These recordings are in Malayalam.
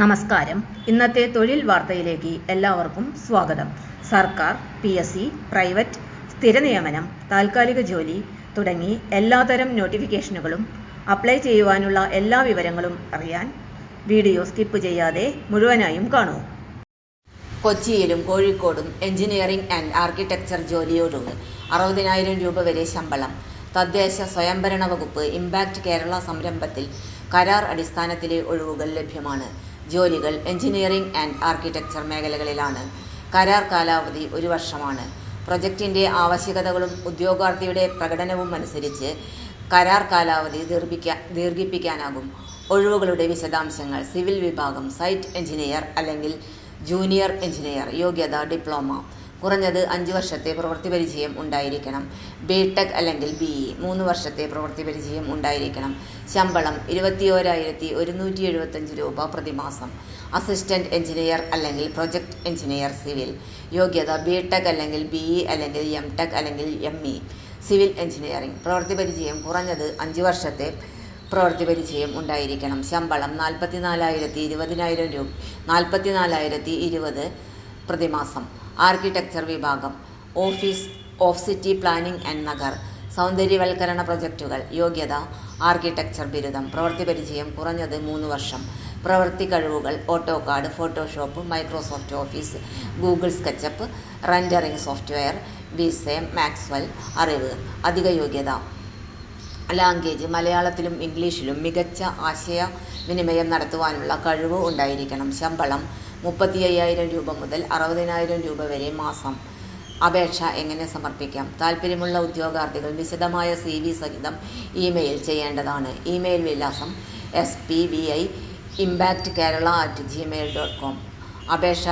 നമസ്കാരം. ഇന്നത്തെ തൊഴിൽ വാർത്തയിലേക്ക് എല്ലാവർക്കും സ്വാഗതം. സർക്കാർ പി എസ് സി പ്രൈവറ്റ് സ്ഥിര നിയമനം താൽക്കാലിക ജോലി തുടങ്ങി എല്ലാതരം നോട്ടിഫിക്കേഷനുകളും അപ്ലൈ ചെയ്യുവാനുള്ള എല്ലാ വിവരങ്ങളും അറിയാൻ വീഡിയോ സ്കിപ്പ് ചെയ്യാതെ മുഴുവനായും കാണൂ. കൊച്ചിയിലും കോഴിക്കോടും എഞ്ചിനീയറിംഗ് ആൻഡ് ആർക്കിടെക്ചർ ജോലിയോടുണ്ട് അറുപതിനായിരം രൂപ വരെ ശമ്പളം തദ്ദേശ സ്വയംഭരണ വകുപ്പ് ഇമ്പാക്ട് കേരള സംരംഭത്തിൽ കരാർ അടിസ്ഥാനത്തിലെ ഒഴിവുകൾ ലഭ്യമാണ്. ജോലികൾ എഞ്ചിനീയറിംഗ് ആൻഡ് ആർക്കിടെക്ചർ മേഖലകളിലാണ്. കരാർ കാലാവധി ഒരു വർഷമാണ്. പ്രൊജക്ടിന്റെ ആവശ്യകതകളും ഉദ്യോഗാർത്ഥിയുടെ പ്രകടനവും അനുസരിച്ച് കരാർ കാലാവധി ദീർഘിപ്പിക്കാ ദീർഘിപ്പിക്കാനാകും. ഒഴിവുകളുടെ വിശദാംശങ്ങൾ സിവിൽ വിഭാഗം സൈറ്റ് എഞ്ചിനീയർ അല്ലെങ്കിൽ ജൂനിയർ എഞ്ചിനീയർ യോഗ്യത ഡിപ്ലോമ. കുറഞ്ഞത് അഞ്ച് വർഷത്തെ പ്രവൃത്തി പരിചയം ഉണ്ടായിരിക്കണം. ബി ടെക് അല്ലെങ്കിൽ ബിഇ ഇ മൂന്ന് വർഷത്തെ പ്രവൃത്തി പരിചയം ഉണ്ടായിരിക്കണം. ശമ്പളം ഇരുപത്തിയോരായിരത്തി ഒരുന്നൂറ്റി എഴുപത്തഞ്ച് രൂപ പ്രതിമാസം. അസിസ്റ്റന്റ് എഞ്ചിനീയർ അല്ലെങ്കിൽ പ്രൊജക്ട് എഞ്ചിനീയർ സിവിൽ. യോഗ്യത ബി ടെക് അല്ലെങ്കിൽ ബിഇ ഇ അല്ലെങ്കിൽ എം ടെക് അല്ലെങ്കിൽ എം ഇ സിവിൽ എഞ്ചിനീയറിംഗ് പ്രവൃത്തി പരിചയം കുറഞ്ഞത് അഞ്ച് വർഷത്തെ പ്രവൃത്തി പരിചയം ഉണ്ടായിരിക്കണം. ശമ്പളം നാൽപ്പത്തിനാലായിരത്തി ഇരുപതിനായിരം രൂപ നാൽപ്പത്തിനാലായിരത്തി ഇരുപത് പ്രതിമാസം. ആർക്കിടെക്ചർ വിഭാഗം. Office of city planning and Nagar. സൗന്ദര്യവൽക്കരണ പ്രൊജക്റ്റുകൾ യോഗ്യത ആർക്കിടെക്ചർ ബിരുദം. പ്രവൃത്തി പരിചയം കുറഞ്ഞത് മൂന്ന് വർഷം. പ്രവൃത്തി കഴിവുകൾ. AutoCAD Photoshop Microsoft Office Google SketchUp rendering software wise Maxwell അറിവ്. അധിക യോഗ്യത. ലാംഗ്വേജ്. മലയാളത്തിലും ഇംഗ്ലീഷിലും മികച്ച ആശയവിനിമയം നടത്തുവാനുള്ള കഴിവ് ഉണ്ടായിരിക്കണം. ശമ്പളം മുപ്പത്തി അയ്യായിരം രൂപ മുതൽ അറുപതിനായിരം രൂപ വരെ മാസം അപേക്ഷ എങ്ങനെ സമർപ്പിക്കാം? താൽപ്പര്യമുള്ള ഉദ്യോഗാർത്ഥികൾ വിശദമായ സി വി സഹിതം ഇമെയിൽ ചെയ്യേണ്ടതാണ്. ഇമെയിൽ വിലാസം S P B I impact Kerala at Gmail dot com അപേക്ഷ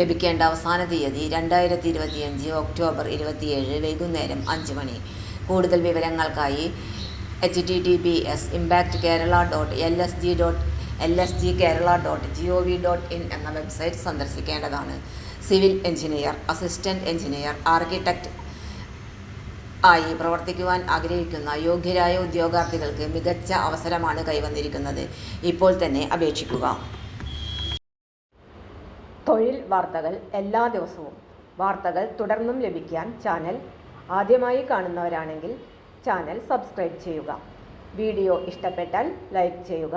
ലഭിക്കേണ്ട അവസാന തീയതി രണ്ടായിരത്തി ഇരുപത്തിയഞ്ച് ഒക്ടോബർ ഇരുപത്തിയേഴ് വൈകുന്നേരം അഞ്ച് മണി. കൂടുതൽ വിവരങ്ങൾക്കായി H T T P S impact Kerala dot L S G dot L S G Kerala dot G O V dot in എന്ന website സന്ദർശിക്കേണ്ടതാണ്. Civil engineer assistant engineer architect ആയി പ്രവർത്തിക്കുവാൻ ആഗ്രഹിക്കുന്ന യോഗ്യരായ ഉദ്യോഗാർത്ഥികൾക്ക് മികച്ച അവസരമാണ് കൈവന്നിരിക്കുന്നത്. ഇപ്പോൾ തന്നെ അപേക്ഷിക്കുക. തൊഴിൽ വാർത്തകൾ എല്ലാ ദിവസവും. വാർത്തകൾ തുടർന്നും ലഭിക്കാൻ ചാനൽ ആദ്യമായി കാണുന്നവരാണെങ്കിൽ ചാനൽ സബ്സ്ക്രൈബ് ചെയ്യുക. വീഡിയോ ഇഷ്ടപ്പെട്ടാൽ ലൈക്ക് ചെയ്യുക.